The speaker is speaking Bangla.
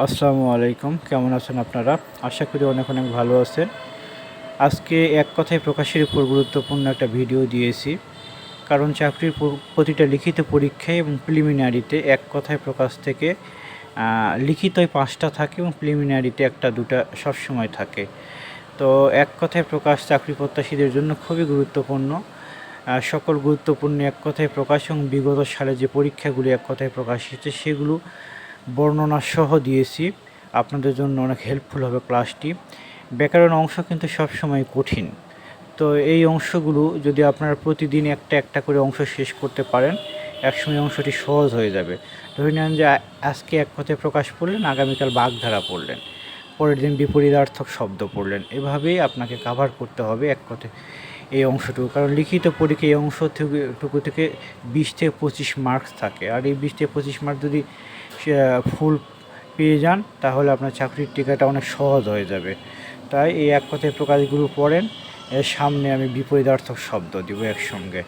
আসসালামু আলাইকুম। কেমন আছেন আপনারা? আশা করি অনেক অনেক ভালো আছেন। আজকে এক কথায় প্রকাশের উপর গুরুত্বপূর্ণ একটা ভিডিও দিয়েছি। কারণ চাকরির প্রতিটা লিখিত পরীক্ষায় এবং প্রিলিমিনারিতে এক কথায় প্রকাশ থেকে লিখিতই পাঁচটা থাকে এবং প্রিলিমিনারিতে একটা, দুটা সবসময় থাকে। তো এক কথায় প্রকাশ চাকরি প্রত্যাশীদের জন্য খুবই গুরুত্বপূর্ণ। সকল গুরুত্বপূর্ণ এক কথায় প্রকাশ এবং বিগত সালে যে পরীক্ষাগুলি এক কথায় প্রকাশ হয়েছে, সেগুলো বর্ণনা সহ দিয়েছি। আপনাদের জন্য অনেক হেল্পফুল হবে ক্লাসটি ব্যাকরণ অংশ কিন্তু সবসময় কঠিন। তো এই অংশগুলো যদি আপনারা প্রতিদিন একটা একটা করে অংশ শেষ করতে পারেন, একসময় অংশটি সহজ হয়ে যাবে। ধরে নেন যে আজকে এক কথায় প্রকাশ পড়লেন, আগামীকাল বাগধারা পড়লেন। পরের দিন বিপরীতার্থক শব্দ পড়লেন। এভাবেই আপনাকে কাভার করতে হবে এক কথায় এই অংশটুকু। কারণ লিখিত পরীক্ষা এই অংশ থেকে, টুকু থেকে বিশ থেকে পঁচিশ মার্কস থাকে। আর এই বিশ থেকে পঁচিশ মার্ক যদি ফুল পেয়ে যান, তাহলে আপনার চাকরির টিকাটা অনেক সহজ হয়ে যাবে। তাই এই এক কথায় প্রকাশগুলো পড়েন, এর সামনে আমি বিপরীতার্থক শব্দ দিব একসঙ্গে।